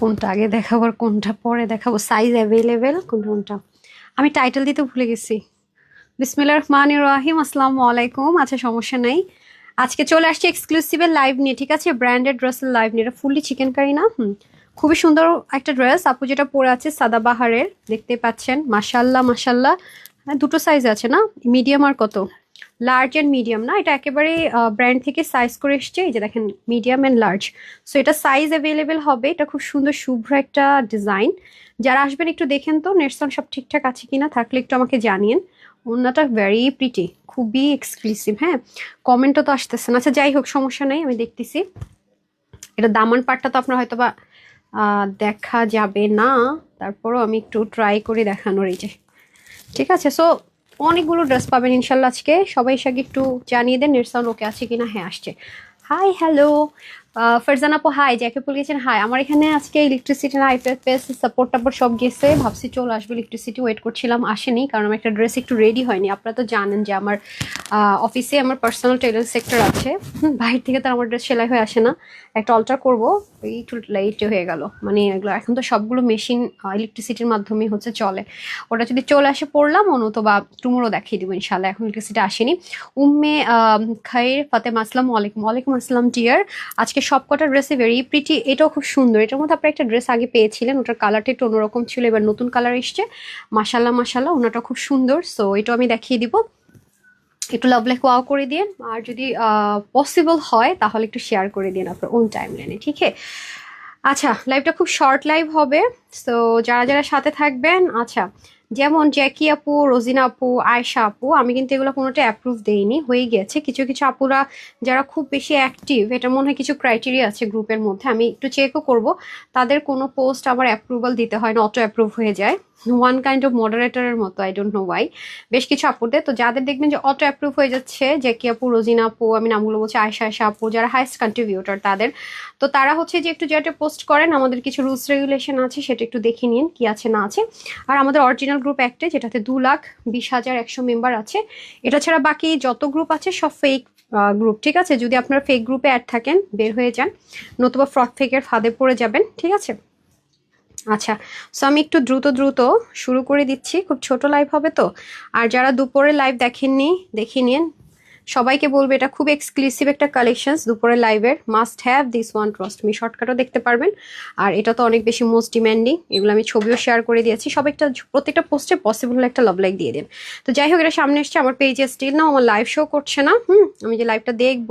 কোনটা আগে দেখাবো আর কোনটা পরে দেখাবো। সাইজ অ্যাভেলেবেল কোনটা? কোনটা আমি টাইটেল দিতে ভুলে গেছি। বিসমিল্লাহ রহমান রাহিম আসসালামু আলাইকুম। আচ্ছা সমস্যা নাই। আজকে চলে আসছি এক্সক্লুসিভের লাইভ নিয়ে, ঠিক আছে? ব্র্যান্ডেড ড্রেসের লাইভ নিয়ে। এটা ফুললি চিকেন কারি না? হুম। খুবই সুন্দর একটা ড্রেস আপু যেটা পরে আছে সাদাবাহারের দেখতে পাচ্ছেন। মাসাল্লাহ মাসাল্লাহ হ্যাঁ দুটো সাইজ আছে না? মিডিয়াম আর কত? লার্জ অ্যান্ড মিডিয়াম না? এটা একেবারে ব্র্যান্ড থেকে সাইজ করে এসছে। এই যে দেখেন মিডিয়াম অ্যান্ড লার্জ সো এটা সাইজ অ্যাভেলেবেল হবে। এটা খুব সুন্দর, শুভ্র একটা ডিজাইন যারা আসবেন একটু দেখেন তো নেটসন সব ঠিকঠাক আছে কিনা, থাকলে একটু আমাকে জানিয়েন। ওনাটা ভেরি প্রিটি খুবই এক্সক্লুসিভ হ্যাঁ? কমেন্টও তো আসতেছে না। আচ্ছা যাই হোক, সমস্যা নেই, আমি দেখতেছি। এটা দামান পাটটা তো আপনার হয়তো বা দেখা যাবে না। তারপরও আমি একটু ট্রাই করে দেখানোর এই যে। ঠিক আছে সো অনেকগুলো ড্রেস পাবেন ইনশাল্লাহ আজকে। সবাই আগে একটু জানিয়ে দেন নেট সাউন্ড ওকে আছে কিনা? হ্যাঁ আসছে। হাই হ্যালো ফারজান আপু হাই জ্যাকে বলে গেছেন হাই আমার এখানে আজকে ইলেকট্রিসিটি না আইপিএস সাপোর্ট টাপোর্ট সব গেছে। ভাবছি চলে আসবে ইলেকট্রিসিটি ওয়েট করছিলাম, আসেনি। কারণ আমার একটা ড্রেস একটু রেডি হয়নি। আপনারা তো জানেন যে আমার অফিসে আমার পার্সোনাল টেলার সেক্টর আছে। বাইরে থেকে তো আমার ড্রেস সেলাই হয়ে আসে না। একটা অল্টার করব। একটু লেট হয়ে গেল। মানে এগুলো, এখন তো সবগুলো মেশিন ইলেকট্রিসিটির মাধ্যমে হচ্ছে চলে। ওটা যদি চলে আসে, পড়লাম অনুতো বা টুমোরও দেখিয়ে দিব ইনশাল্লাহ এখন ইলেকট্রিসিটি আসেনি। উম্মে খাইর, ফাতেমা, আসসালামু আলাইকুম। ওয়ালাইকুম আসসালাম ডিয়ার আজকে সব কটা ড্রেসে ভেরি প্রিটি এটাও খুব সুন্দর। এটার মধ্যে আপনার একটা ড্রেস আগে পেয়েছিলেন, ওটার কালারটা একটু অন্যরকম ছিল, এবার নতুন কালার এসছে। মাসাল্লাহ মাসাল্লাহ ওনাটা খুব সুন্দর। সো এটাও আমি দেখিয়ে দিব। একটু লাভ লাইক ওয়াও করে দিন। আর যদি পসিবল হয়, তাহলে একটু শেয়ার করে দিন আপনার ওন টাইম লাইনে ঠিক আচ্ছা লাইভটা খুব শর্ট লাইভ হবে। সো যারা যারা সাথে থাকবেন আচ্ছা যেমন জ্যাকি আপু রোজিনা আপু আয়শা আপু, আমি কিন্তু এগুলো কোনোটা অ্যাপ্রুভ দেইনি, হয়ে গেছে। কিছু কিছু আপুরা যারা খুব বেশি অ্যাক্টিভ এটা মনে হয় কিছু ক্রাইটেরিয়া আছে গ্রুপের মধ্যে, আমি একটু চেকও করব। তাদের কোনো পোস্ট আমার অ্যাপ্রুভাল দিতে হয় না অটো অ্যাপ্রুভ হয়ে যায়। ওয়ান কাইন্ড অফ মডারেটরের মতো আই ডোন্ট নো ওয়াই বেশ কিছু আপুদের তো যাদের দেখবেন যে অটো অ্যাপ্রুভ হয়ে যাচ্ছে জ্যাকি আপু, রোজিনা আপু, আমি নামগুলো বলছি আয়সা আয়সা আপু, যারা হাইস্ট কন্ট্রিবিউটর তাদের, তো তারা হচ্ছে যে একটু যেটা পোস্ট করেন, আমাদের কিছু রুলস রেগুলেশন আছে, সেটা একটু দেখে নিন কি আছে, না আছে। আর আমাদের অরিজিনাল গ্রুপ একটা যেটাতে দু লাখ বিশ হাজার একশো মেম্বার আছে, এটা ছাড়া বাকি যত গ্রুপ আছে, সব ফেক গ্রুপ ঠিক আছে? যদি আপনার ফেক গ্রুপে অ্যাড থাকেন, বের হয়ে যান, নতুবা ফ্রড ফেকের ফাঁদে পড়ে যাবেন, ঠিক আছে? আচ্ছা সো আমি একটু দ্রুত দ্রুত শুরু করে দিচ্ছি। খুব ছোট লাইভ হবে তো। আর যারা দুপুরে লাইভ দেখেননি, দেখিয়ে নিন। সবাইকে বলব, এটা খুব এক্সক্লুসিভ একটা কালেকশনস দুপুরের লাইভের must have this one trust me শর্টকাটও দেখতে পারবেন। আর এটা তো অনেক বেশি মোস্ট ডিম্যান্ডিং এগুলো আমি ছবিও শেয়ার করে দিয়েছি। সব একটা প্রত্যেকটা পোস্টে পসিবল একটা লাভ লাইক দিয়ে দিন। তো যাই হোক, এটা সামনে এসছে, আমার পেজে স্টিল না, আমার লাইভ শো করছে না। হুম, আমি যে লাইভটা দেখব,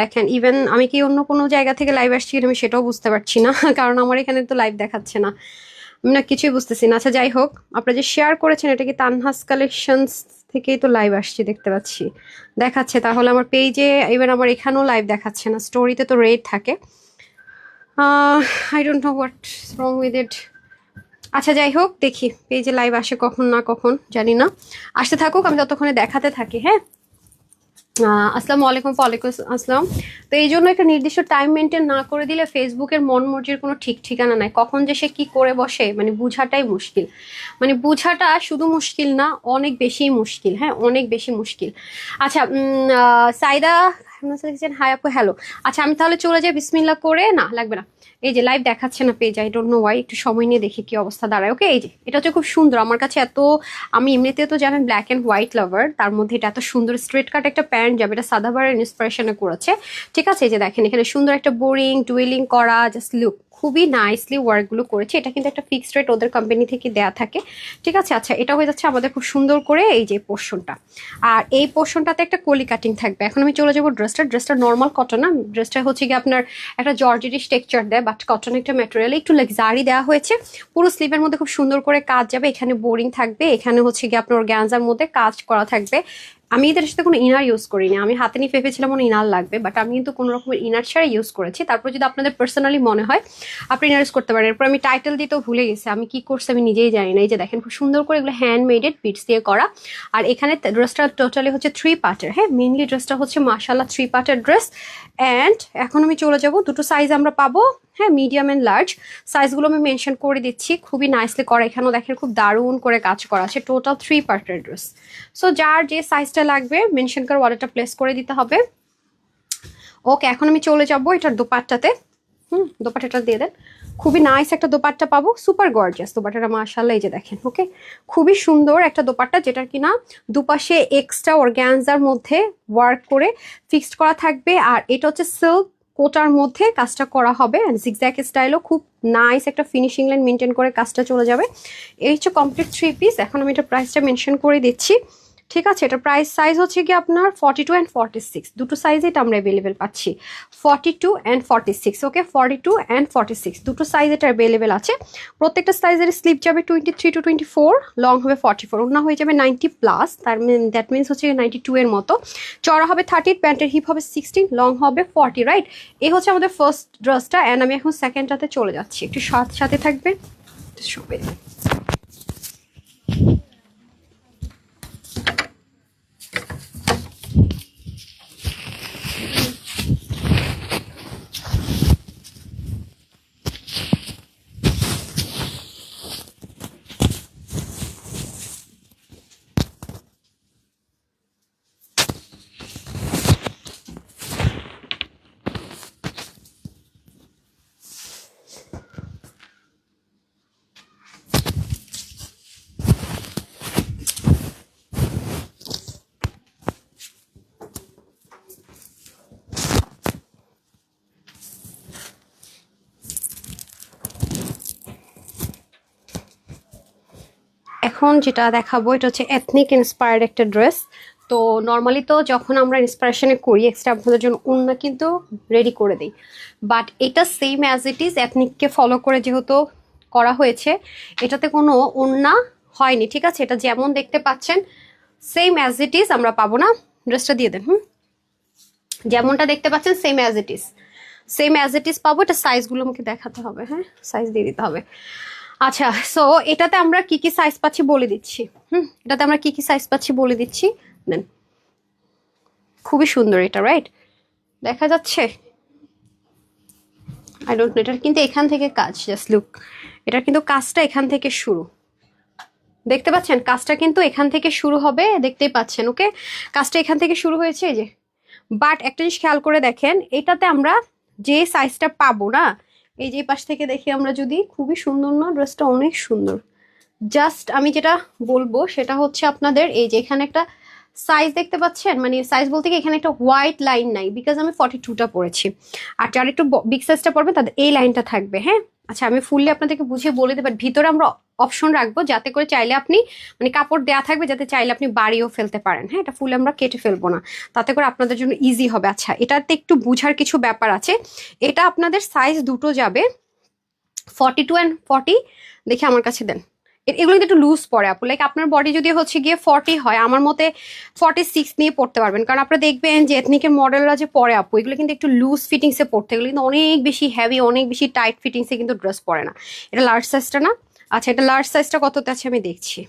দেখেন ইভেন আমি কি অন্য কোনো জায়গা থেকে লাইভ আসছি আমি সেটাও বুঝতে পারছি না, কারণ আমার এখানে তো লাইভ দেখাচ্ছে না। না কিছুই বুঝতেছি না। আচ্ছা যাই হোক, আপনারা যে শেয়ার করেছেন, এটা কি তানহাস কালেকশনস থেকেই তো লাইভ আসছে, দেখতে পাচ্ছি। দেখাচ্ছে, তাহলে আমার পেজে এবার আমার এখানেও লাইভ দেখাচ্ছে না স্টোরিতে তো রেড থাকে। I don't know what wrong with it আচ্ছা যাই হোক, দেখি পেজে লাইভ আসে কখন না কখন, জানি না। আসতে থাকুক, আমি ততক্ষণে দেখাতে থাকি হ্যাঁ? আসসালামু আলাইকুম ওয়ালাইকুম আসসালাম। তো এই জন্য একটা নির্দিষ্ট টাইম মেনটেন না করে দিলে ফেসবুকের মন মর্জির কোনো ঠিক ঠিকানা নাই। কখন যে সে কি করে বসে মানে বুঝাটাই মুশকিল। মানে বুঝাটা শুধু মুশকিল না অনেক বেশি মুশকিল। হ্যাঁ অনেক বেশি মুশকিল। আচ্ছা উম, আহ, সাইদা হাই আপু হ্যালো আচ্ছা আমি তাহলে চলে যাই বিসমিল্লা করে না লাগবে না। এই যে লাইভ দেখাচ্ছে না page I don't know why একটু সময় নিয়ে দেখি কি অবস্থা দাঁড়ায় ওকে এই যে এটা হচ্ছে খুব সুন্দর আমার কাছে এত আমি এমনিতে তো জানেন ব্ল্যাক অ্যান্ড হোয়াইট লাভার তার মধ্যে এটা এত সুন্দর স্ট্রেট কাট একটা প্যান্ট যাবে এটা সাদাবারের ইন্সপিরেশনে করেছে। ঠিক আছে এই যে দেখেন এখানে সুন্দর একটা বোরিং ডুয়েলিং করা জাস্ট লুক খুবই নাইসলি ওয়ার্কগুলো করেছে। এটা কিন্তু একটা ফিক্সড রেট ওদের কোম্পানি থেকে দেয়া থাকে। ঠিক আছে আচ্ছা এটা হয়ে যাচ্ছে আমাদের খুব সুন্দর করে এই যে পোর্শনটা আর এই পোর্শনটাতে একটা কলি কাটিং থাকবে। এখন আমি চলে যাব ড্রেসটা ড্রেসটা নর্মাল কটন না? ড্রেসটা হচ্ছে গিয়ে আপনার একটা জর্জেটিস টেক্সচার দেয় বাট কটন একটা ম্যাটেরিয়াল একটু লাক্সারি দেওয়া হয়েছে। পুরো স্লিভের মধ্যে খুব সুন্দর করে কাজ যাবে। এখানে বোরিং থাকবে। এখানে হচ্ছে গিয়ে আপনার গ্যাঞ্জার মধ্যে কাজ করা থাকবে। আমি এদের সাথে কোনো ইনার ইউজ করিনি। আমি হাতে নিয়ে ভেবেছিলাম কোনো ইনার লাগবে বাট আমি কিন্তু কোনো রকমের ইনার ছাড়া ইউজ করেছি। তারপর যদি আপনাদের পার্সোনালি মনে হয়, আপনি ইনার ইউজ করতে পারেন। এরপর আমি টাইটেল দিতেও ভুলে গেছি, আমি কি করছি আমি নিজেই জানি না। এই যে দেখেন, খুব সুন্দর করে এগুলো হ্যান্ড মেডেড বিটস দিয়ে করা। আর এখানে ড্রেসটা টোটালি হচ্ছে থ্রি পার্টের হ্যাঁ? মেনলি ড্রেসটা হচ্ছে মাসাল্লাহ থ্রি পার্টের ড্রেস অ্যান্ড এখন আমি চলে যাব, দুটো সাইজ আমরা পাবো। হ্যাঁ মিডিয়াম অ্যান্ড লার্জ সাইজগুলো আমি মেনশন করে দিচ্ছি। খুবই নাইসলি করা। এখানেও দেখেন খুব দারুণ করে কাজ করা আছে। টোটাল থ্রি পার্টের ড্রেস সো যার যে সাইজটা লাগবে মেনশন করে ওয়ালেটটা প্লেস করে দিতে হবে। ওকে এখন আমি চলে যাব এটার দুপাট্টাতে। হুম, দোপাট্টাটা দিয়ে দেন। খুবই নাইস একটা দোপাট্টা পাবো। সুপার গর্জিয়াস দোপাট্টাটা মাশাল্লাহ এই যে দেখেন ওকে খুবই সুন্দর একটা দোপাট্টা, যেটার কিনা দুপাশে এক্সট্রা অর্গ্যানজার মধ্যে ওয়ার্ক করে ফিক্সড করা থাকবে। আর এটা হচ্ছে সিল্ক কোটার মধ্যে কাজটা করা হবে অ্যান্ড জিগজ্যাক স্টাইলও খুব নাইস একটা ফিনিশিং লাইন মেনটেন করে কাজটা চলে যাবে। এই হচ্ছে কমপ্লিট থ্রি পিস এখন আমি এটা প্রাইসটা মেনশন করে দিচ্ছি। ঠিক আছে, এটা প্রাইস সাইজ হচ্ছে কি আপনার forty two and forty six দুটো সাইজে এটা আমরা অ্যাভেলেবেল পাচ্ছি। Forty two and forty six okay forty two and forty six দুটো সাইজ এটা অ্যাভেলেবেল আছে। প্রত্যেকটা সাইজের স্লিপ যাবে twenty three to twenty four long হবে ফর্টি ফোর ওনা হয়ে যাবে নাইনটি প্লাস তার দ্যাট মিনস হচ্ছে নাইনটি টু এর মতো। চড়া হবে থার্টি প্যান্টের হিপ হবে সিক্সটিন লং হবে ফর্টি রাইট এই হচ্ছে আমাদের ফার্স্ট ড্রেসটা অ্যান্ড আমি এখন সেকেন্ডটাতে চলে যাচ্ছি। একটু সাথে সাথে থাকবে সবে এখন যেটা দেখাবো, এটা হচ্ছে এথনিক ইন্সপায়ার্ড একটা ড্রেস তো নর্মালি তো যখন আমরা ইন্সপিরেশনে করি এক্সট্রা আপনাদের জন্য অন্য কিন্তু রেডি করে দিই. বাট এটা সেম অ্যাজ ইট ইজ এথনিককে ফলো করে যেহেতু করা হয়েছে, এটাতে কোনো ওন্না হয়নি, ঠিক আছে? এটা যেমন দেখতে পাচ্ছেন সেম অ্যাজ ইট ইজ আমরা পাবো না ড্রেসটা দিয়ে দেন, হুম? যেমনটা দেখতে পাচ্ছেন same as it is same as it is পাবো, এটা সাইজগুলো আমাকে দেখাতে হবে হ্যাঁ? সাইজ দিয়ে দিতে হবে। আচ্ছা সো এটাতে আমরা কি কি সাইজ পাচ্ছি বলে দিচ্ছি। হুম, এটাতে আমরা কি কি সাইজ পাচ্ছি বলে দিচ্ছি? দেন। খুবই সুন্দর এটা রাইট দেখা যাচ্ছে? আই ডোন্ট নো এটার কিন্তু এখান থেকে কাজ জাস্ট লুক এটার কিন্তু কাজটা এখান থেকে শুরু। দেখতে পাচ্ছেন? কাজটা কিন্তু এখান থেকে শুরু হবে, দেখতেই পাচ্ছেন ওকে কাজটা এখান থেকে শুরু হয়েছে, এই যে। বাট একটা জিনিস খেয়াল করে দেখেন, এটাতে আমরা যে সাইজটা পাবো না এই যে পাশ থেকে দেখি আমরা যদি খুবই সুন্দর না ড্রেসটা অনেক সুন্দর। জাস্ট আমি যেটা বলব সেটা হচ্ছে আপনাদের এই যে এখানে একটা সাইজ দেখতে পাচ্ছেন? মানে সাইজ বলতে কি এখানে একটা হোয়াইট লাইন নাই বিকজ আমি ফর্টি টুটা পড়েছি। আর যারা একটু বিগ সাইজটা পড়বে, তাদের এই লাইনটা থাকবে হ্যাঁ? আচ্ছা আমি ফুললে আপনাদেরকে বুঝিয়ে বলে দেবো ভিতরে আমরা অপশন রাখব যাতে করে চাইলে আপনি মানে কাপড় দেওয়া থাকবে যাতে চাইলে আপনি বাড়িও ফেলতে পারেন। হ্যাঁ এটা ফুল আমরা কেটে ফেলব না। তাতে করে আপনাদের জন্য ইজি হবে। আচ্ছা এটাতে একটু বুঝার কিছু ব্যাপার আছে। এটা আপনাদের সাইজ দুটো যাবে ফর্টি টু অ্যান্ড ফর্টি দেখে আমার কাছে দেন। এগুলো একটু লুজ পড়ে, আপু। লাইক আপনার বডি যদি হচ্ছে গিয়ে ফর্টি হয়, আমার মতে ফর্টি সিক্স নিয়ে পড়তে পারবেন। কারণ আপনারা দেখবেন যে এথনিকের মডেলরা যে পরে, আপু, এগুলো কিন্তু একটু লুজ ফিটিংসে পড়তে, এগুলো কিন্তু অনেক বেশি হ্যাভি অনেক বেশি টাইট ফিটিংসে কিন্তু ড্রেস পরে না। এটা লার্জ সাইজটা না। আচ্ছা এটা লার্জ সাইজটা কততে আছে আমি দেখছি।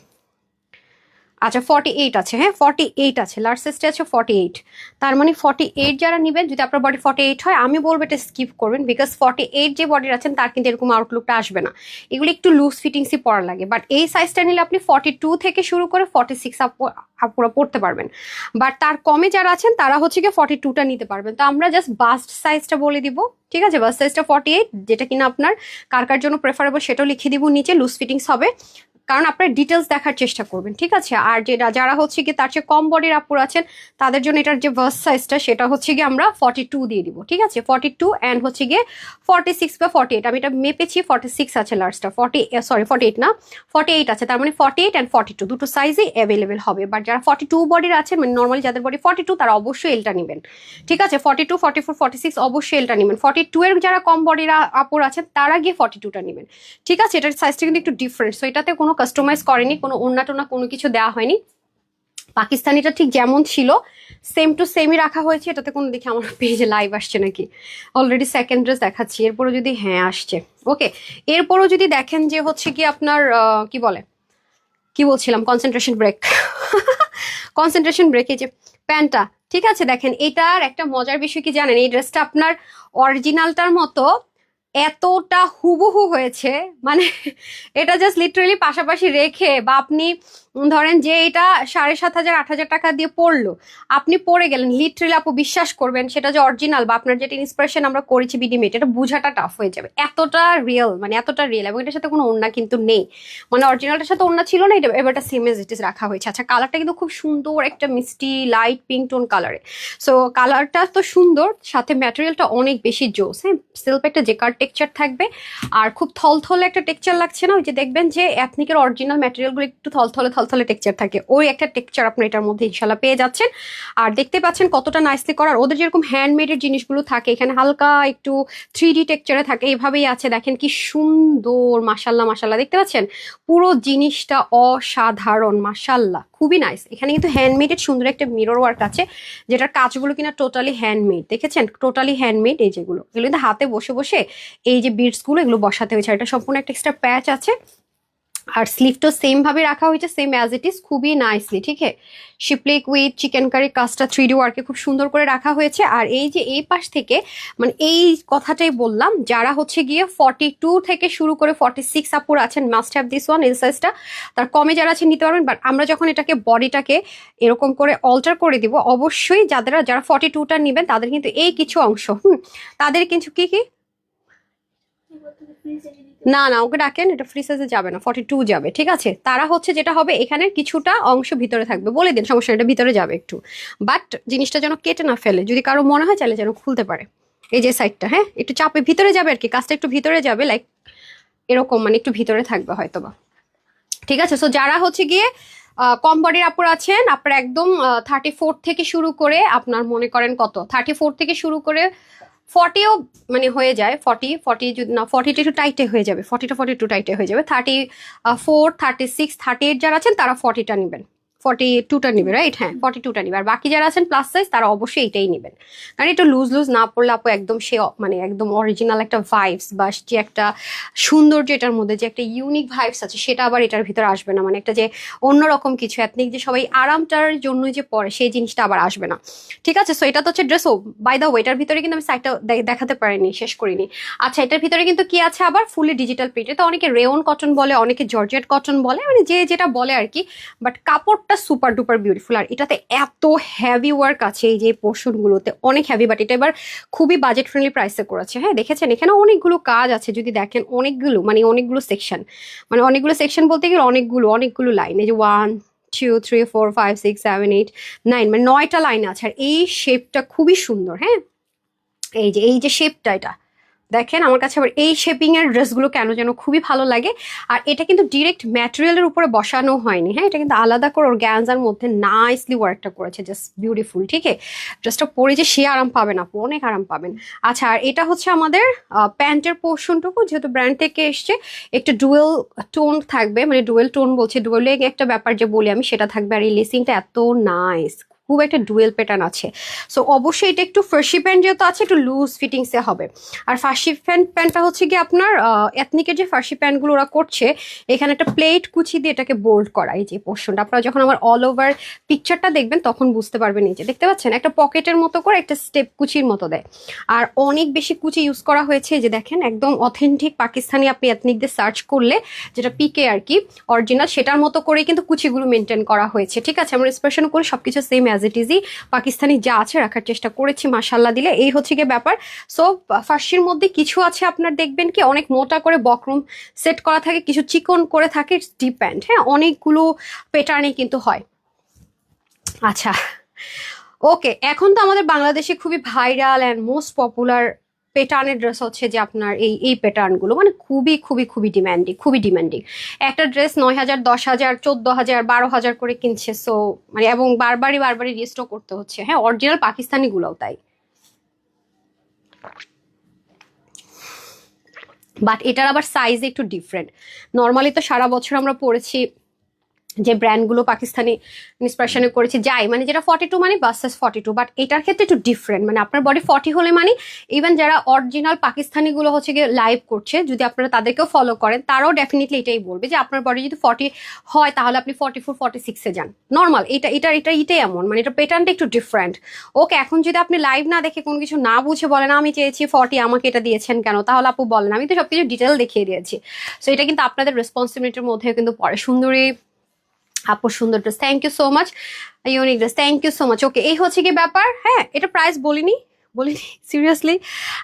আচ্ছা ফর্টি এইট আছে হ্যাঁ? ফর্টি এইট আছে লার্জ সাইজটা আছে ফর্টি এইট তার মানে ফর্টি এইট যারা নেবেন, যদি আপনার বডি ফর্টি এইট হয়, আমি বলব এটা স্কিপ করবেন বিকজ ফর্টি এইট যে বডির আছেন, তার কিন্তু এরকম আউটলুকটা আসবে না। এগুলো একটু লুজ ফিটিংসই পরা লাগে বাট এই সাইজটা নিলে আপনি ফর্টি টু থেকে শুরু করে ফর্টি সিক্স আপুরা পড়তে পারবেন। বাট তার কমে যারা আছেন, তারা হচ্ছে গিয়ে ফর্টি টুটা নিতে পারবেন। তো আমরা জাস্ট বাস্ট সাইজটা বলে দিব, ঠিক আছে? বাস্ট সাইজটা ফর্টি এইট যেটা কিনা আপনার কার কার জন্য প্রেফারেবল সেটাও লিখে দিব, নিচে লুজ ফিটিংস হবে। কারণ আপনার ডিটেলস দেখার চেষ্টা করবেন, ঠিক আছে? আর যেটা, যারা হচ্ছে কি তার চেয়ে কম বডির আপুর আছেন, তাদের জন্য এটার যে ভার্স সাইজটা সেটা হচ্ছে গিয়ে আমরা ফর্টি টু দিয়ে দিব, ঠিক আছে? ফর্টি টু অ্যান্ড হচ্ছে গিয়ে ফর্টি সিক্স বা ফর্টি এইট আমি এটা মেপেছি ফর্টি সিক্স আছে লার্জটা ফর্টি সরি ফর্টি এইট না? ফর্টি এইট আছে, তার মানে forty eight and forty two দুটো সাইজই অ্যাভেলেবেল হবে। বাট যারা ফর্টি টু বডির আছেন মানে নর্মালি যাদের বডি ফর্টি টু তারা অবশ্যই এলটা নেবেন, ঠিক আছে? Forty two forty four forty six অবশ্যই এলটা নেবেন। ফর্টি টু এর যারা কম বডির আপুর আছেন, তারা গিয়ে ফর্টি টুটা নেবেন, ঠিক আছে? এটার সাইজটা কিন্তু একটু ডিফারেন্ট সো এটাতে কোনো কাস্টমাইজ করেনি, কোনো ওন্না টোনা কোনো কিছু দেওয়া হয়নি। পাকিস্তানিটা ঠিক যেমন ছিল সেম টু সেমই রাখা হয়েছে, এটাতে কোনো দেখি আমার পেজে লাইভ আসছে নাকি? অলরেডি সেকেন্ড ড্রেস দেখাচ্ছি, এরপরও যদি হ্যাঁ আসছে। ওকে এরপরও যদি দেখেন যে হচ্ছে কি আপনার কি বলে? কি বলছিলাম? কনসেন্ট্রেশন ব্রেক কনসেন্ট্রেশন ব্রেক এই যে প্যান্টটা, ঠিক আছে? দেখেন, এটার একটা মজার বিষয় কি জানেন? এই ড্রেসটা আপনার অরিজিনালটার মতো এতটা হুবহু হয়েছে মানে এটা জাস্ট লিটারেলি পাশাপাশি রেখে বা আপনি, ধরেন যে এটা সাড়ে সাত হাজার, আট হাজার টাকা দিয়ে পড়ল, আপনি পড়ে গেলেন লিটারেলি আপু বিশ্বাস করবেন, সেটা যে অরিজিনাল বা আপনার যেটা ইন্সপিরেশন আমরা করেছি বিডিমেট, এটা বোঝাটা টাফ হয়ে যাবে, এতটা রিয়েল মানে এতটা রিয়েল এবং এটার সাথে কোনো ওড়না কিন্তু নেই মানে অরিজিনালটার সাথে ওড়না ছিল না, এটা এবারটা সেম এজ ইট ইস রাখা হয়েছে আচ্ছা কালারটা কিন্তু খুব সুন্দর, একটা মিষ্টি লাইট পিঙ্ক টোন কালারে সো কালারটা তো সুন্দর, সাথে ম্যাটেরিয়ালটা অনেক বেশি জোস হ্যাঁ সেলফ একটা জেকার টেক্সচার থাকবে। আর খুব থলথলে একটা টেক্সচার লাগছে না? ওই যে দেখবেন যে অ্যাথনিকের অরিজিনাল ম্যাটেরিয়ালগুলো একটু থলথলে থলথলে টেক্সচার থাকে। ওই একটা টেক্সচার আপনার এটার মধ্যে ইনশাল্লাহ পেয়ে যাচ্ছেন। আর দেখতে পাচ্ছেন কতটা নাইসলি করার। ওদের যেরকম হ্যান্ডমেডের জিনিসগুলো থাকে, এখানে হালকা একটু থ্রি ডি টেক্সচারে থাকে, এইভাবেই আছে। দেখেন কি সুন্দর মাসাল্লাহ মাসাল্লাহ দেখতে পাচ্ছেন? পুরো জিনিসটা অসাধারণ মাসাল্লাহ খুবই নাইস এখানে কিন্তু হ্যান্ডমেডের সুন্দর একটা মিরর ওয়ার্ক আছে, যেটার কাজগুলো কিনা টোটালি হ্যান্ডমেড দেখেছেন? টোটালি হ্যান্ডমেড এই যেগুলো। এগুলো কিন্তু হাতে বসে বসে এই যে বিটসগুলো এগুলো বসাতে হয়েছে। এটা সম্পূর্ণ একটা এক্সট্রা প্যাচ আছে। আর স্লিভটাও সেম ভাবে রাখা হয়েছে সেম অ্যাজ ইট ইজ খুবই নাইসলি ঠিক আছে? শিপলিক উইথ চিকেন কারি কাজটা থ্রি ডি ওয়ার্কে খুব সুন্দর করে রাখা হয়েছে। আর এই যে এই পাশ থেকে মানে এই কথাটাই বললাম, যারা হচ্ছে গিয়ে ফর্টি টু থেকে শুরু করে ফর্টি সিক্স আপুর আছেন must have this one L সাইজটা তার কমে যারা আছেন, নিতে পারবেন। বাট আমরা যখন এটাকে বডিটাকে এরকম করে অল্টার করে দিব, অবশ্যই যাদের, যারা ফর্টি টুটা নেবেন, তাদের কিন্তু এই কিছু অংশ, হুম? তাদের কিন্তু কি কি? না না, ওকে ডাকেন, এটা ফ্রি সাইজে যাবে না ফর্টি টু যাবে, ঠিক আছে? তারা হচ্ছে যেটা হবে, এখানে কিছুটা অংশ ভিতরে থাকবে, বলে দিন, সমস্যা এটা ভিতরে যাবে একটু। বাট জিনিসটা যেন কেটে না ফেলে, যদি কারও মনে হয় চাইলে যেন খুলতে পারে। এই যে সাইডটা হ্যাঁ? একটু চাপে ভিতরে যাবে আর কি, কাজটা একটু ভিতরে যাবে লাইক এরকম মানে একটু ভিতরে থাকবে হয়তো বা ঠিক আছে? সো যারা হচ্ছে গিয়ে কম বডির আপুর আছেন, আপনার একদম থার্টি ফোর থেকে শুরু করে, আপনার মনে করেন কত? থার্টি ফোর থেকে শুরু করে ফর্টিও মানে হয়ে যায়, ফর্টি ফর্টি যদি না, ফর্টিটা একটু টাইটে হয়ে যাবে, ফর্টিটা ফর্টি টু টাইটে হয়ে যাবে। Thirty four thirty six thirty eight যারা আছেন তারা ফর্টিটা নেবেন। ফর্টি টুটা নেবে রাইট হ্যাঁ ফর্টি টুটা নেবে। আর বাকি যারা আছেন প্লাস সাইজ তারা অবশ্যই এইটাই নেবেন। কারণ একটু লুজ লুজ না পড়লে আপু একদম সে মানে একদম অরিজিনাল একটা ভাইবস বা যে একটা সৌন্দর্য এটার মধ্যে, যে একটা ইউনিক ভাইবস আছে, সেটা আবার এটার ভিতরে আসবে না। মানে একটা যে অন্যরকম কিছু এথনিক যে সবাই আরামটার জন্য যে পরে, সেই জিনিসটা আবার আসবে না। ঠিক আছে? সো এটা তো হচ্ছে ড্রেস ও বাই দ্য ওয়েটার ভিতরে কিন্তু আমি সাইডটা দেখাতে পারিনি, শেষ করিনি। আচ্ছা এটার ভিতরে কিন্তু কি আছে আবার? ফুলি ডিজিটাল প্রিন্ট এটা অনেকে রেওন কটন বলে, অনেকে জর্জেট কটন বলে মানে যে যেটা বলে আর কি। বাট কাপড়টা সুপার ডুপার বিউটিফুল আর এটাতে এত হ্যাভি ওয়ার্ক আছে এই যে পোর্শনগুলোতে, অনেক হ্যাভি বাট এটা এবার খুবই বাজেট ফ্রেন্ডলি প্রাইসে করেছে। হ্যাঁ দেখেছেন? এখানে অনেকগুলো কাজ আছে, যদি দেখেন অনেকগুলো মানে অনেকগুলো সেকশন মানে অনেকগুলো সেকশন বলতে গেলে অনেকগুলো অনেকগুলো লাইন এই যে one two three four five six seven eight nine মানে নয়টা লাইন আছে। আর এই শেপটা খুবই সুন্দর হ্যাঁ? এই যে এই যে শেপটা এটা দেখেন আমার কাছে আবার এই শেপিং এর ড্রেসগুলো কেন যেন খুবই ভালো লাগে। আর এটা কিন্তু ডিরেক্ট ম্যাটেরিয়ালের উপরে বসানো হয়নি হ্যাঁ? এটা কিন্তু আলাদা করে ওর গ্যানজার মধ্যে নাইসলি ওয়ার্কটা করেছে জাস্ট বিউটিফুল ঠিক আছে ড্রেসটা পরে যে সে আরাম পাবেন আপু অনেক আরাম পাবেন। আচ্ছা আর এটা হচ্ছে আমাদের প্যান্টের পোর্শনটুকু যেহেতু ব্র্যান্ড থেকে এসছে, একটু ডুয়েল টোন থাকবে মানে ডুয়েল টোন বলছে ডুয়েলে একটা ব্যাপার যে বলি আমি, সেটা থাকবে। আর এই লেসিংটা এত নাইস খুব একটা ডুয়েল প্যাটার্ন আছে। সো অবশ্যই এটা একটু ফার্সি প্যান্ট যেহেতু আছে, একটু লুজ ফিটিংসে হবে। আর ফার্সি প্যান্ট প্যান্টটা হচ্ছে কি আপনার এথনিকের যে ফার্সি প্যান্টগুলো ওরা করছে, এখানে একটা প্লেট কুচি দিয়ে এটাকে বোল্ড করা, এই যে পোর্শনটা আপনারা যখন আমার অল ওভার পিকচারটা দেখবেন, তখন বুঝতে পারবেন এই যে, দেখতে পাচ্ছেন? একটা পকেটের মতো করে একটা স্টেপ কুচির মতো দেয়। আর অনেক বেশি কুচি ইউজ করা হয়েছে যে দেখেন, একদম অথেন্টিক পাকিস্তানি আপনি এথনিকদের সার্চ করলে, যেটা পিকে আর কি অরিজিনাল সেটার মতো করেই কিন্তু কুচিগুলো মেনটেন করা হয়েছে। ঠিক আছে? আমরা এক্সপ্রেশন করে, সবকিছু সেম অ্যাজ ইট ইজই পাকিস্তানি যা আছে রাখার চেষ্টা করেছি মাসাল্লাহ দিলে। এই হচ্ছে গিয়ে ব্যাপার। সো ফার্সির মধ্যে কিছু আছে আপনার দেখবেন কি, অনেক মোটা করে বকরুম সেট করা থাকে, কিছু চিকন করে থাকে ডিপেন্ড হ্যাঁ অনেকগুলো প্যাটার্নে কিন্তু হয়। আচ্ছা ওকে এখন তো আমাদের বাংলাদেশে খুবই ভাইরাল অ্যান্ড মোস্ট পপুলার প্যাটার্নের ড্রেস হচ্ছে যে আপনার এই এই প্যাটার্নগুলো মানে খুবই খুবই খুবই ডিম্যান্ডিং খুবই ডিম্যান্ডিং একটা ড্রেস নয় হাজার, দশ হাজার, চোদ্দ হাজার, বারো হাজার করে কিনছে সো মানে এবং বারবারই বারবারই রিস্টক করতে হচ্ছে। হ্যাঁ অরিজিনাল পাকিস্তানিগুলোও তাই। বাট এটার আবার সাইজ একটু ডিফারেন্ট নর্মালি তো সারা বছর আমরা পড়েছি যে ব্র্যান্ডগুলো পাকিস্তানি ইন্সপিরেশনে করেছে, যাই। মানে যেটা ফর্টি টু মানে বাসেস ফর্টি টু বাট এটার ক্ষেত্রে একটু ডিফারেন্ট মানে আপনার বডি ফর্টি হলে মানে ইভেন যারা অরিজিনাল পাকিস্তানিগুলো হচ্ছে গিয়ে লাইভ করছে, যদি আপনারা তাদেরকেও ফলো করেন, তারাও ডেফিনেটলি এটাই বলবে যে আপনার বডি যদি ফর্টি হয়, তাহলে আপনি ফর্টি ফোর ফর্টি সিক্সে যান। নর্মাল এটা এটা এটা, এটাই এমন। মানে এটা প্যাটার্নটা একটু ডিফারেন্ট ওকে এখন যদি আপনি লাইভ না দেখে কোনো কিছু না বুঝে বলেন, আমি চেয়েছি ফর্টি আমাকে এটা দিয়েছেন কেন? তাহলে আপু বলেন। আমি তো সব কিছু ডিটেল দেখিয়ে দিয়েছি। সো এটা কিন্তু আপনাদের রেসপন্সিবিলিটির মধ্যে কিন্তু পরে সুন্দরী আপু সুন্দর dress thank you so much unique dress thank you so much okay এই হচ্ছে কি ব্যাপার? হ্যাঁ এটা প্রাইস বলিনি বলিনি সিরিয়াসলি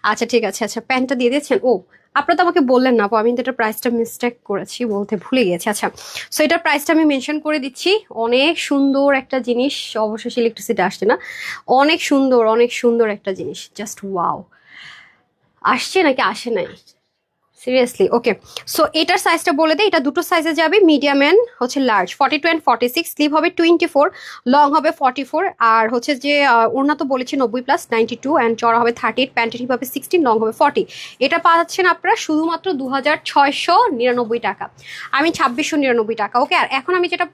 আচ্ছা ঠিক আছে আচ্ছা প্যান্টটা দিয়ে দিয়েছেন। ও, আপনারা তো আমাকে বললেন না আমি তো এটা প্রাইসটা মিস্টেক করেছি বলতে ভুলে গিয়েছি আচ্ছা সো এটার প্রাইসটা আমি মেনশন করে দিচ্ছি। অনেক সুন্দর একটা জিনিস অবশ্যই ইলেকট্রিসিটি আসছে না। অনেক সুন্দর অনেক সুন্দর একটা জিনিস জাস্ট ওয়াও আসছে নাকি, আসে নাই? সিরিয়াসলি ওকে সো এটার সাইজটা বলে দেয় এটা দুটো সাইজে যাবে মিডিয়াম অ্যান্ড হচ্ছে large forty two and forty six sleeve হবে টোয়েন্টি ফোর লং হবে ফর্টি ফোর আর হচ্ছে যে ওড়না তো বলেছি নব্বই প্লাস নাইনটি টু অ্যান্ড চড়া হবে থার্টি এইট প্যান্টের হিপ হবে সিক্সটিন লং হবে ফর্টি এটা পাচ্ছেন আপনারা শুধুমাত্র দু হাজার ছয়শো নিরানব্বই টাকা। আমি ছাব্বিশশো নিরানব্বই টাকা ওকে আর এখন আমি যেটা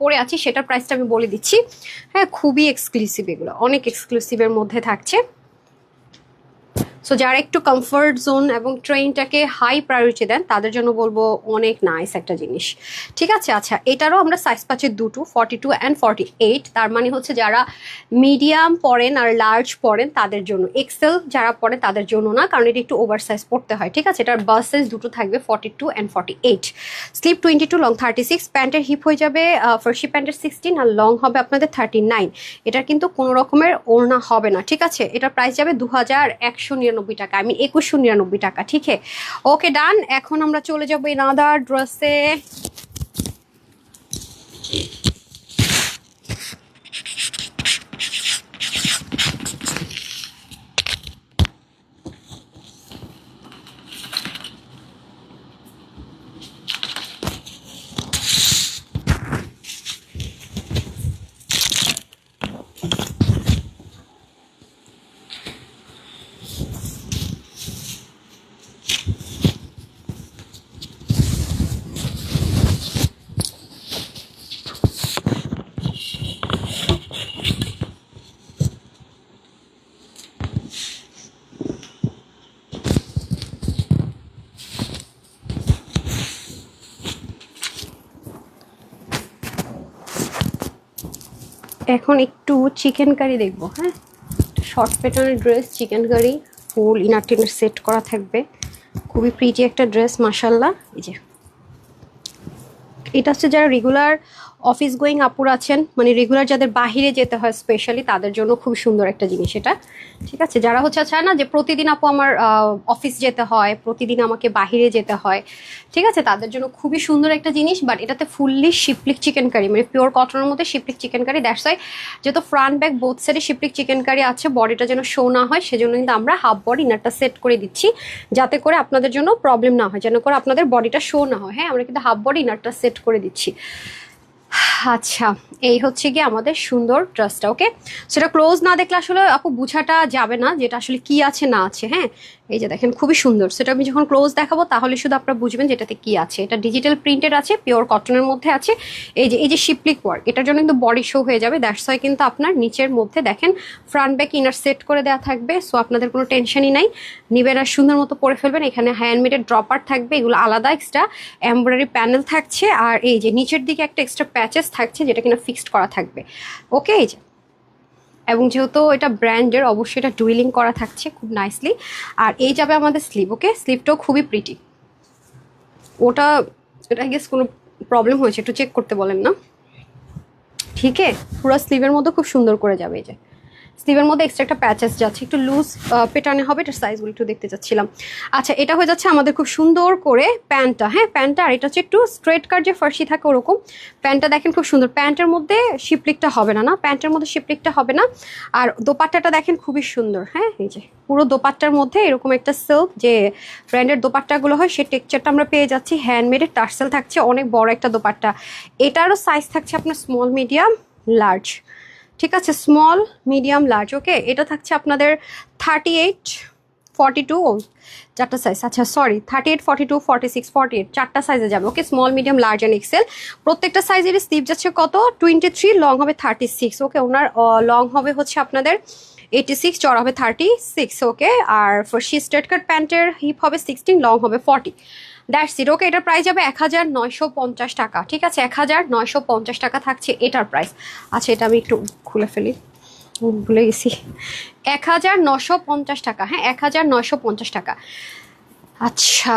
পরে আছি, সেটার প্রাইসটা আমি বলে দিচ্ছি। হ্যাঁ খুবই এক্সক্লুসিভ এগুলো, অনেক এক্সক্লুসিভের মধ্যে থাকছে। সো যারা একটু কমফর্ট জোন এবং ট্রেনটাকে হাই প্রায়োরিটি দেন, তাদের জন্য বলব অনেক নাইস একটা জিনিস। ঠিক আছে? আচ্ছা এটারও আমরা সাইজ পাচ্ছি দুটো forty two and forty eight তার মানে হচ্ছে যারা মিডিয়াম পরেন আর লার্জ পরেন তাদের জন্য। এক্সেল যারা পরে তাদের জন্য না, কারণ এটা একটু ওভার সাইজ পড়তে হয়। ঠিক আছে? এটার বাস সাইজ দুটো থাকবে forty two and forty eight sleeve twenty two long thirty six প্যান্টের হিপ হয়ে যাবে ফার্সি প্যান্টের সিক্সটিন আর লং হবে আপনাদের থার্টি নাইন এটার কিন্তু কোনো রকমের ওড়না হবে না। ঠিক আছে? এটার প্রাইস যাবে দু হাজার একশো নিরানব্বই টাকা, আমি একুশশো নিরানব্বই টাকা, ঠিক ওকে ডান এখন আমরা চলে যাব এই নাদার ড্রেসে এখন একটু চিকেন কারি দেখব হ্যাঁ? শর্ট প্যাটার্নের dress chikankari full inner টিনার সেট করা থাকবে। খুবই প্রিটি একটা ড্রেস মাসাল্লাহ এই যে। এটা হচ্ছে যারা রেগুলার অফিস গোয়িং আপুর আছেন মানে রেগুলার যাদের বাহিরে যেতে হয় স্পেশালি তাদের জন্য খুব সুন্দর একটা জিনিস এটা। ঠিক আছে? যারা হচ্ছে চায় না, যে প্রতিদিন আপু আমার অফিস যেতে হয়, প্রতিদিন আমাকে বাহিরে যেতে হয়, ঠিক আছে? তাদের জন্য খুবই সুন্দর একটা জিনিস বাট এটাতে ফুললি শিপলিক চিকেন কারি মানে পিওর কটনের মধ্যে শিপলিক চিকেন কারি দ্যাটস ওয়াই যেহেতু ফ্রন্ট ব্যাক বোথ সাইডে শিপলিক চিকেন কারি আছে, বডিটা যেন শো না হয়, সেজন্য কিন্তু আমরা হাফ বডি ইনারটা সেট করে দিচ্ছি, যাতে করে আপনাদের জন্য প্রবলেম না হয়, যেন করে আপনাদের বডিটা শো না হয়। হ্যাঁ আমরা কিন্তু হাফ বডি ইনারটা সেট করে দিচ্ছি। আচ্ছা এই হচ্ছে গিয়ে আমাদের সুন্দর ড্রেসটা ওকে সেটা ক্লোজ না দেখলে আসলে আপু বুঝাটা যাবে না যেটা আসলে কি আছে, না আছে হ্যাঁ? এই যে দেখেন, খুবই সুন্দর। সেটা আমি যখন ক্লোজ দেখাবো, তাহলে শুধু আপনারা বুঝবেন যেটাতে কি আছে। এটা ডিজিটাল প্রিন্টেড আছে পিওর কটনের মধ্যে আছে। এই যে এই যে শিপলিক ওয়ার্ক এটার জন্য কিন্তু বডি শো হয়ে যাবে। দ্যাটস ওয়াই কিন্তু আপনার নিচের মধ্যে দেখেন ফ্রন্ট ব্যাক ইনার সেট করে দেওয়া থাকবে। সো আপনাদের কোনো টেনশনই নাই। নিবেন আর সুন্দর মতো পরে ফেলবেন। এখানে হ্যান্ডমেডের ড্রপার থাকবে। এগুলো আলাদা এক্সট্রা এমব্রয়ডারি প্যানেল থাকছে। আর এই যে, নিচের দিকে একটা এক্সট্রা প্যাচেস থাকছে যেটা কিনা ফিক্সড করা থাকবে। ওকে এবং যেহেতু এটা ব্র্যান্ডের, অবশ্যই এটা ডুইলিং করা থাকছে খুব নাইসলি আর এই যাবে আমাদের স্লিভ ওকে? স্লিভটাও খুবই প্রিটি ওটা, এটা গেস কোনো প্রবলেম হয়েছে, একটু চেক করতে বলেন না। ঠিক আছে পুরো স্লিভের মতো খুব সুন্দর করে যাবে এই যে। স্লিভের মধ্যে এক্সট্রা একটা প্যাচেস যাচ্ছে। একটু লুজ পেটানে হবে, এটার সাইজগুলো একটু দেখতে চাচ্ছিলাম। আচ্ছা এটা হয়ে যাচ্ছে আমাদের খুব সুন্দর করে প্যান্টটা হ্যাঁ? প্যান্টটা আর এটা হচ্ছে একটু স্ট্রেট কাট যে ফার্সি থাকে ওরকম। প্যান্টটা দেখেন খুব সুন্দর। প্যান্টের মধ্যে শিপলিকটা হবে না না? প্যান্টের মধ্যে শিপলিকটা হবে না। আর দোপাট্টাটা দেখেন খুবই সুন্দর হ্যাঁ? এই যে পুরো দোপাট্টার মধ্যে এরকম একটা সিল্ক যে ব্র্যান্ডের দোপাট্টাগুলো হয় সেই টেক্সচারটা আমরা পেয়ে যাচ্ছি। হ্যান্ডমেডের টার্সেল থাকছে, অনেক বড় একটা দোপাট্টা। এটারও সাইজ থাকছে আপনার স্মল মিডিয়াম লার্জ ঠিক আছে স্মল মিডিয়াম লার্জ ওকে এটা থাকছে আপনাদের থার্টি এইট ফর্টি টু চারটা সাইজ আচ্ছা sorry thirty eight forty two forty six forty eight চারটা সাইজে যাবে okay small medium large and XL প্রত্যেকটা সাইজের স্লিভ যাচ্ছে কত? টোয়েন্টি থ্রি লং হবে থার্টি সিক্স ওকে ওনার লং হবে হচ্ছে আপনাদের এইটি সিক্স চড় হবে থার্টি সিক্স ওকে আর ফর স্ট্রেট কাট প্যান্টের হিপ হবে সিক্সটিন লং হবে ফর্টি দ্যাটস ইট ওকে এটার প্রাইস যাবে এক হাজার নয়শো পঞ্চাশ টাকা। ঠিক আছে? এক হাজার নয়শো পঞ্চাশ টাকা থাকছে এটার প্রাইস আচ্ছা এটা আমি একটু খুলে ফেলি। ভুলে গেছি। এক হাজার নশো পঞ্চাশ টাকা হ্যাঁ? এক হাজার নয়শো পঞ্চাশ টাকা। আচ্ছা।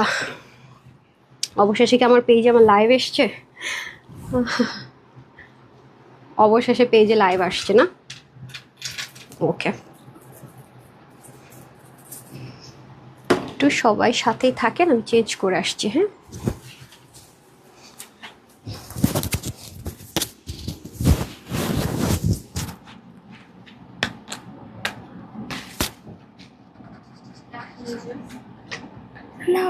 অবশেষে কি আমার পেজে আমার লাইভ এসছে? অবশেষে পেজে লাইভ আসছে না? ওকে একটু সবাই সাথেই থাকেন আমি চেঞ্জ করে আসছি হ্যাঁ No.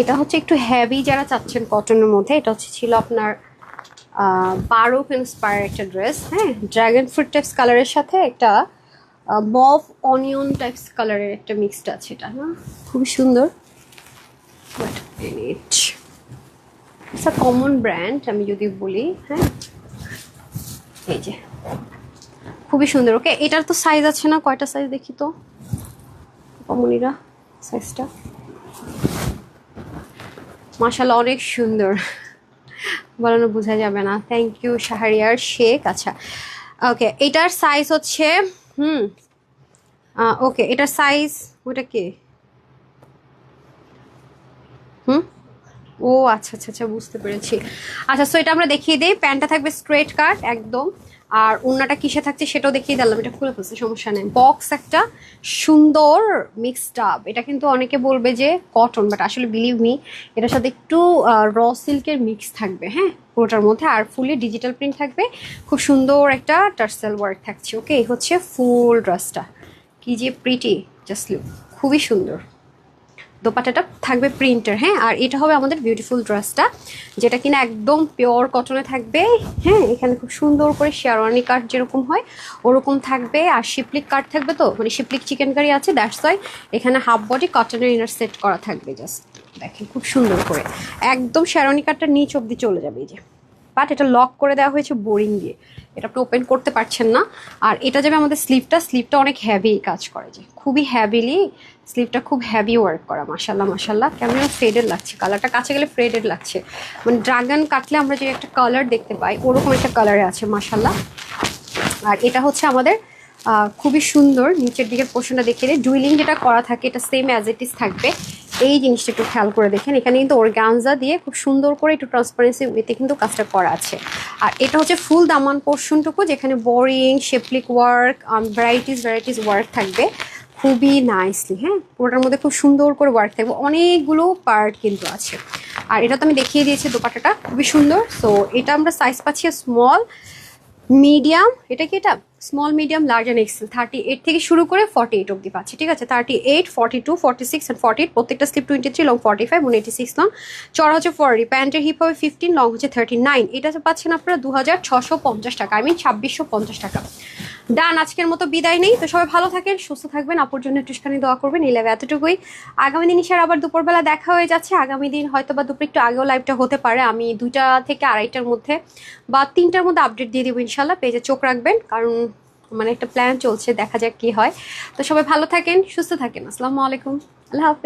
এটা হচ্ছে একটু হেভি যারা চাচ্ছেন কটনের মধ্যে, এটা হচ্ছে ছিল আপনার বারোক ইন্সপায়ার একটা ড্রেস হ্যাঁ? ড্রাগন ফ্রুট টাইপস কালারের সাথে একটা মভ অনিয়ন টাইপস কালারের একটা মিক্সড আছে এটা না খুবই সুন্দর। আ কমন ব্র্যান্ড আমি যদি বলি হ্যাঁ? এই যে। খুবই সুন্দর ওকে এটার তো সাইজ আছে না? কয়টা সাইজ দেখি তো? কমনিরা সাইজটা মাশাল্লাহ অনেক সুন্দর। বলানো বোঝা যাবে না। Thank you Shahriar Sheikh. আচ্ছা ওকে এটার সাইজ হচ্ছে, হুম ওকে এটার সাইজ ওটা কি? হুম? ও আচ্ছা আচ্ছা আচ্ছা বুঝতে পেরেছি। আচ্ছা সো এটা আমরা দেখিয়ে দিই। প্যান্টটা থাকবে স্ট্রেট কাট একদম। আর ওড়নাটা কিসে থাকছে সেটাও দেখিয়ে দিলাম, এটা খুলে ফেলছে, সমস্যা নেই। বক্স একটা সুন্দর মিক্সড আপ এটা কিন্তু অনেকে বলবে যে কটন বাট আসলে বিলিভ মি এটার সাথে একটু র সিল্কের মিক্স থাকবে হ্যাঁ? পুরোটার মধ্যে আর ফুলি ডিজিটাল প্রিন্ট থাকবে। খুব সুন্দর একটা টার্সেল ওয়ার্ক থাকছে ওকে এই হচ্ছে ফুল ড্রেসটা কি যে প্রিটি জাস্ট লুক খুবই সুন্দর। দোপাটাটা থাকবে প্রিন্টের হ্যাঁ? আর এটা হবে আমাদের বিউটিফুল ড্রেসটা যেটা কিনা একদম পিওর কটনে থাকবে। হ্যাঁ এখানে খুব সুন্দর করে শেয়ারওয়ানি কাঠ যেরকম হয়, ওরকম থাকবে। আর শিপলিক কাঠ থাকবে তো? মানে শিপলিক চিকেন কারি আছে দ্যাটস ওয়াই এখানে হাফ বডি কটনের ইনার সেট করা থাকবে জাস্ট দেখেন, খুব সুন্দর করে। একদম শেয়ারওয়ানি কাঠটা নিচ অব্দি চলে যাবে, এই যে। বাট এটা লক করে দেওয়া হয়েছে বোরিং দিয়ে। এটা আপনি ওপেন করতে পারছেন না। আর এটা যাবে আমাদের স্লিপটা স্লিপটা অনেক হ্যাভি কাজ করে যে। খুবই হ্যাভিলি স্লিপটা খুব হ্যাভি ওয়ার্ক করা মাসাল্লাহ মাসাল্লাহ কেমন ফ্রেডেড লাগছে কালারটা কাছে গেলে ফ্রেডেড লাগছে। মানে ড্রাগন কাটলে আমরা যে একটা কালার দেখতে পাই, ওরকম একটা কালারে আছে মাসাল্লাহ আর এটা হচ্ছে আমাদের খুবই সুন্দর নিচের দিকের পোর্শনটা দেখে ডুইলিং যেটা করা থাকে, এটা সেম অ্যাজ ইট ইস থাকবে। এই জিনিসটা একটু খেয়াল করে দেখেন, এখানে কিন্তু অর্গানজা দিয়ে খুব সুন্দর করে একটু ট্রান্সপারেন্সি উইতে কিন্তু কাজটা করা আছে। আর এটা হচ্ছে ফুল দামান পোর্শনটুকু যেখানে বোরিং শেপলিক ওয়ার্ক ভ্যারাইটিস ভ্যারাইটিস ওয়ার্ক থাকবে। খুবই নাইসলি হ্যাঁ? পুরোটার মধ্যে খুব সুন্দর করে ওয়ার্ক থাকবে। অনেকগুলো পার্ট কিন্তু আছে। আর এটা তো আমি দেখিয়ে দিয়েছি দোপাটাটা খুবই সুন্দর। সো এটা আমরা সাইজ পাচ্ছি স্মল মিডিয়াম এটা কি এটা? Small medium large and XL thirty eight থেকে শুরু করে ফর্টি এইট অব্দি পাচ্ছি, ঠিক আছে? Thirty eight forty two forty six and forty eight প্রত্যেকটা sleeve twenty three long forty five এবং এইটি সিক্স লং চড়া হচ্ছে ফর্টি প্যান্টের হিপ হবে ফিফটিন লং হচ্ছে থার্টি নাইন এটা পাচ্ছেন আপনারা দু হাজার ছশো পঞ্চাশ টাকা আই মিন ছাব্বিশশো পঞ্চাশ টাকা। ডান আজকের মতো বিদায় নেই। তো সবাই ভালো থাকেন, সুস্থ থাকবেন, আপুর জন্য একটুখানি দোয়া করবেন, এই লাইভ এতটুকুই। আগামী দিন ইশার আবার দুপুরবেলা দেখা হয়ে যাচ্ছে। আগামী দিন হয়তো বা দুপুর একটু আগেও লাইভটা হতে পারে। আমি দুইটা থেকে আড়াইটার মধ্যে বা তিনটার মধ্যে আপডেট দিয়ে দেবো ইনশাল্লাহ পেজে চোখ রাখবেন, কারণ মানে একটা প্ল্যান চলছে, দেখা যাক কি হয়। তো সবাই ভালো থাকেন, সুস্থ থাকেন। আসসালামু আলাইকুম। আল্লাহ হাফেজ।